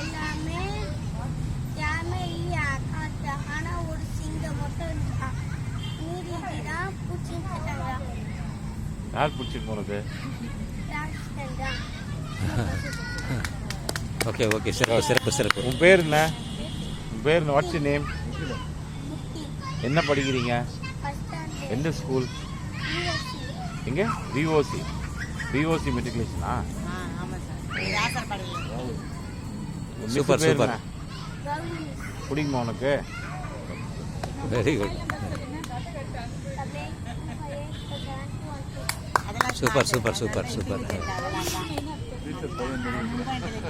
எல்லாமே யாருமே காத்து ஆனால் ஒரு சிங்கம் மட்டும் இருந்தான் நீரிட்டு தான் பிடிச்சின்னு யார் பிடிச்சின்னு போனது? ஓகே ஓகே சிறப்பு சிறப்பு சிறப்பு. உன் பேர் என்ன? உன் பேர் வாட்ஸ் நேம் என்ன படிக்கிறீங்க? எந்த ஸ்கூல் எங்கே? விஓசி விஓசி மெட்ரிகுலேஷனா ஆமாம் சார். Super, super. பிடிக்குமா உனக்கு? Very good super super super super